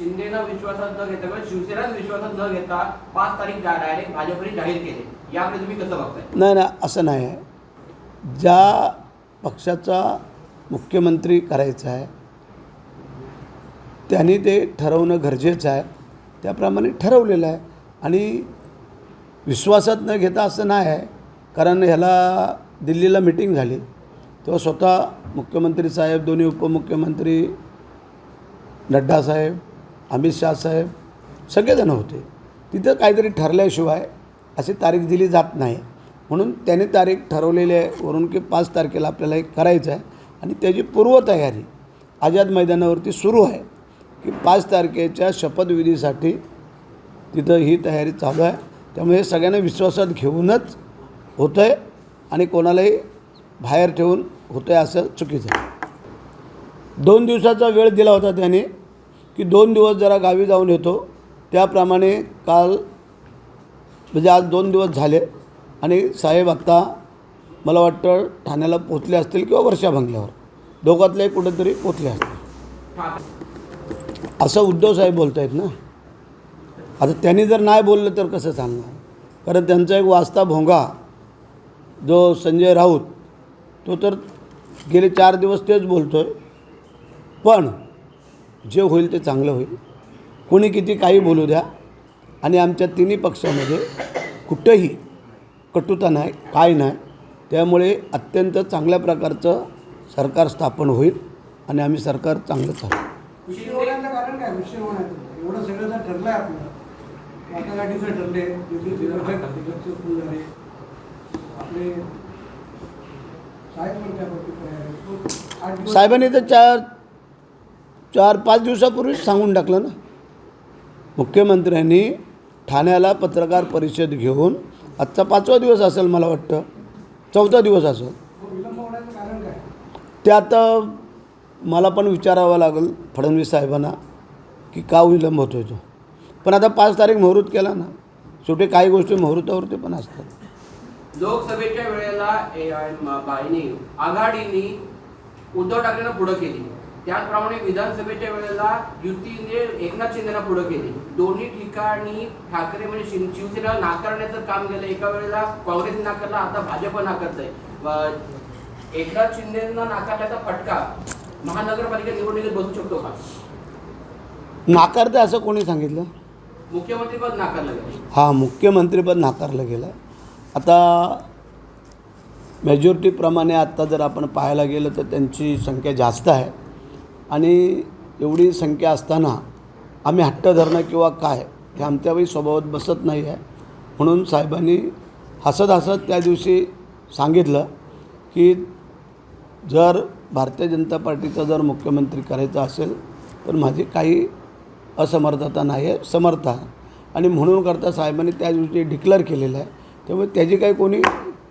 शिंदेनं विश्वासात न घेता किंवा शिवसेनाच विश्वासात न घेता पाच तारीख डायरेक्ट भाजपने जाहीर केले. याकडे तुम्ही कसं बघताय? नाही नाही असं नाही आहे. ज्या पक्षाचा मुख्यमंत्री करायचा आहे त्यांनी ते ठरवणं गरजेचं आहे. त्याप्रमाणे ठरवलेलं आहे. आणि विश्वासात न घेता असं नाही आहे. कारण ह्याला दिल्लीला मिटिंग झाली. तेव्हा स्वतः मुख्यमंत्री साहेब दोन्ही उपमुख्यमंत्री नड्डा साहेब अमित शाह साहेब सगळेजण होते. तिथं काहीतरी ठरल्याशिवाय अशी तारीख दिली जात नाही. म्हणून त्याने तारीख ठरवलेली आहे. वरून की पाच तारखेला आपल्याला हे करायचं आहे. आणि त्याची पूर्वतयारी आझाद मैदानावरती सुरू आहे की पाच तारखेच्या शपथविधीसाठी तिथं ही तयारी चालू आहे. त्यामुळे हे सगळ्यांना विश्वासात घेऊनच होतं आहे आणि कोणालाही बाहेर ठेवून होतं आहे असं चुकीचं आहे. दोन दिवसाचा वेळ दिला होता त्याने. की दोन दिवस जरा गावी जाऊन येतो. त्याप्रमाणे काल म्हणजे आज दोन दिवस झाले आणि साहेब आत्ता मला वाटतं ठाण्याला पोचले असतील किंवा वर्षा बंगल्यावर. दोघातले कुठेतरी पोचले असतील. असं उद्धव साहेब बोलत आहेत ना. आता त्यांनी जर नाही बोललं तर कसं चालणार? कारण त्यांचा एक वाचता भोंगा जो संजय राऊत तो तर गेले चार दिवस तेच बोलतो आहे पण जे होईल ते चांगलं होईल. कोणी किती काही बोलू द्या. आणि आमच्या तिन्ही पक्षामध्ये कुठंही कटुता नाही काय नाही. त्यामुळे अत्यंत चांगल्या प्रकारचं सरकार स्थापन होईल आणि आम्ही सरकार चांगलं चालू. साहेबांनी तर चार चार पाच दिवसापूर्वीच सांगून टाकलं ना. मुख्यमंत्र्यांनी ठाण्याला पत्रकार परिषद घेऊन आजचा पाचवा दिवस असेल मला वाटतं. चौथा दिवस असेल. त्यात ते आता मला पण विचारावं लागेल फडणवीस साहेबांना की का विलंब होतो तो. पण आता पाच तारीख मुहूर्त केला ना. शेवटी काही गोष्टी मुहूर्तावरती पण असतात. लोकसभेच्या वेळेला आघाडीने उद्धव ठाकरेंना पुढं केली. त्याचप्रमाणे विधानसभेच्या वेळेला युतीने एकनाथ शिंदेना पुढं केली. दोन्ही ठिकाणी ठाकरे म्हणजे शिव- शिवसेना नाकारण्याचं काम केलं. एका वेळेला काँग्रेसने नाकारला आता भाजप नाकारत आहे एकनाथ शिंदेना नाकारल्याचा फटका महानगरपालिका निवडणुकीत बसू शकतो का? नाकारते असं कोणी सांगितलं? मुख्यमंत्रीपद नाकारलं गेलं हा मुख्यमंत्रीपद नाकारलं गेलं आता मेजॉरिटीप्रमाणे आत्ता जर आपण पाहायला गेलं तर त्यांची संख्या जास्त आहे. आणि एवढी संख्या असताना आम्ही हट्ट धरणं किंवा काय हे आमच्याही स्वभावात बसत नाही आहे. म्हणून साहेबांनी हसत हसत त्या दिवशी सांगितलं की जर भारतीय जनता पार्टीचा जर मुख्यमंत्री करायचा असेल तर माझी काही असमर्थता नाही आहे समर्थ आहे. आणि म्हणून करता साहेबांनी त्या दिवशी डिक्लेअर केलेलं आहे. त्यामुळे त्याची काही कोणी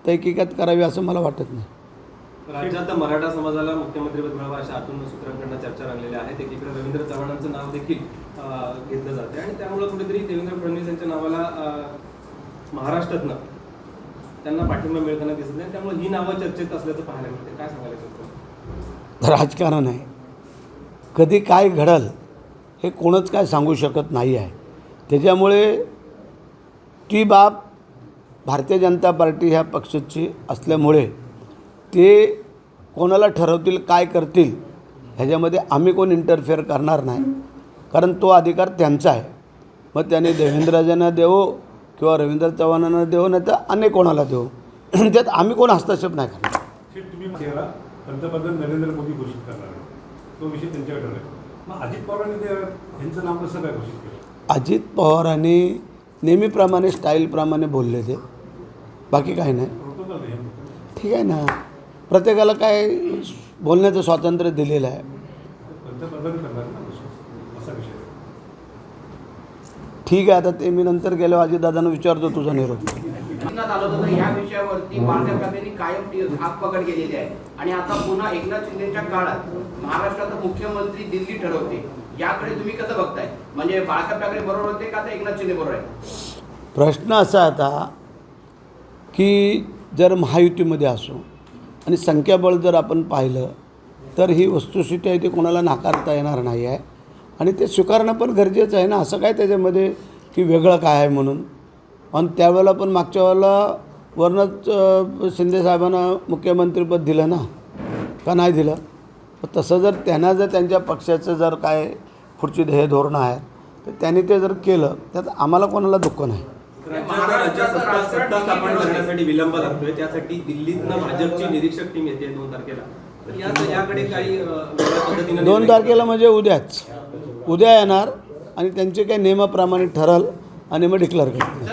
तहकिकात करावी असं मला वाटत नाही. राज्यात मराठा समाजाला मुख्यमंत्रीपद मिळावं अशा आतून सूत्रांकडनं चर्चा रंगलेल्या आहेत एकीकडे रवींद्र चव्हाणांचं नाव देखील घेतलं जाते आणि त्यामुळे कुठेतरी देवेंद्र फडणवीस यांच्या नावाला महाराष्ट्रातनं त्यांना पाठिंबा मिळताना दिसत नाही. त्यामुळे ही नावं चर्चेत असल्याचं पाहायला मिळते काय सांगायला राजकारण आहे. कधी काय घडल हे कोणच काय सांगू शकत नाही आहे. त्याच्यामुळे ती बाब भारतीय जनता पार्टी ह्या पक्षाची असल्यामुळे ते कोणाला ठरवतील काय करतील ह्याच्यामध्ये आम्ही कोण इंटरफेअर करणार नाही. कारण तो अधिकार त्यांचा आहे. मग त्याने देवेंद्रराजांना देवो किंवा रवींद्र चव्हाणांना देवो नाही तर अन्य कोणाला देवो. त्यात आम्ही कोण हस्तक्षेप नाही करणार. पंतप्रधान नरेंद्र मोदी घोषित करणार तो विषय त्यांच्याकडे मग अजित पवारांनी ते यांचं नाव कसं काय घोषित केलं? अजित पवारांनी नेहमीप्रमाणे स्टाईलप्रमाणे बोलले ते. बाकी काही नाही. ठीक आहे ना. प्रत्येकाला काय बोलण्याचं स्वातंत्र्य दिलेलं आहे. ठीक आहे आता ते मी नंतर गेल्यावर अजितदादांना विचारतो तुझा निरोप. म्हणण्यात आलं होतं तर या विषयावरती बाळासाहेब ठाकरेंनी कायम ती पकड केलेली आहे. आणि आता पुन्हा एकनाथ शिंदेच्या काळात महाराष्ट्राचा मुख्यमंत्री दिल्ली ठरवते. याकडे तुम्ही कसं बघताय? म्हणजे बाळासाहेब ठाकरे बरोबर होते का आता एकनाथ शिंदे बरोबर आहे प्रश्न असा आता की जर महायुतीमध्ये असो आणि संख्याबळ जर आपण पाहिलं तर ही वस्तुस्थिती आहे ती कोणाला नाकारता येणार नाही आहे. आणि ते स्वीकारणं पण गरजेचं आहे ना असं काय त्याच्यामध्ये की वेगळं काय आहे म्हणून. आणि त्यावेळेला पण मागच्या वेळेला वरूनच शिंदेसाहेबांना मुख्यमंत्रीपद दिलं ना का नाही दिलं? तसं जर त्यांना जर त्यांच्या पक्षाचं जर काय पुढची ध्येय धोरणं आहेत तर त्यांनी ते जर केलं त्यात आम्हाला कोणाला दुःख नाही. सत्ता सत्ता स्थापन करण्यासाठी विलंब लागतोय. त्यासाठी दिल्लीतनं भाजपची निरीक्षक टीम येते दोन तारखेला. तर या याकडे काही अ, वेगळ्या पद्धतीनं दोन तारखेला म्हणजे उद्याच. उद्या येणार आणि त्यांचे काही नियमाप्रमाणे ठरल आणि मग डिक्लेअर करतील.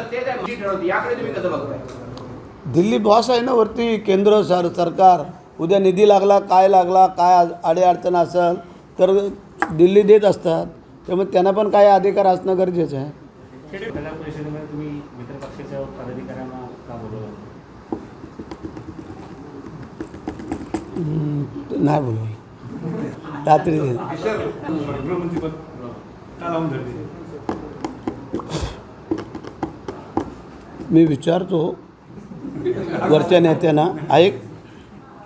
काय दिल्ली बॉस आहे ना वरती? केंद्र सर सरकार. उद्या निधी लागला काय लागला काय अडीअडचण असेल तर दिल्ली देत असतात. त्यामुळे त्यांना पण काही अधिकार असणं गरजेचं आहे कला परिषदेमध्ये तुम्ही मित्र पक्षाच्या पदाधिकाऱ्यांना का बोलवलं हम्म, नाही बोलू. रात्री मी विचारतो वरच्या नेत्यांना ऐक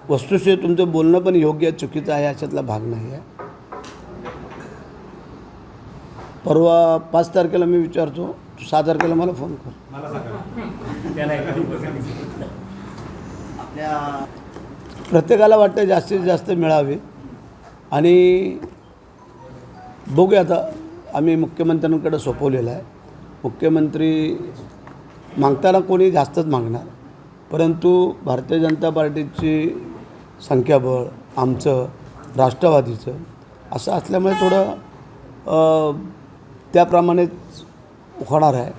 वस्तुस्थिती तुमचं बोलणं पण योग्य आहे, चुकीचं आहे याच्यातला भाग नाही आहे. परवा पाच तारखेला मी विचारतो तू सहा तारखेला मला फोन कर मला सांगा त्याला एखादी प्रत्येकाला वाटतं जास्तीत जास्त मिळावे. आणि बघूया आता आम्ही मुख्यमंत्र्यांकडे सोपवलेलं आहे. मुख्यमंत्री मागताना कोणी जास्तच मागणार. परंतु भारतीय जनता पार्टीची संख्याबळ आमचं राष्ट्रवादीचं असं असल्यामुळे थोडं त्याप्रमाणेच होणार आहे.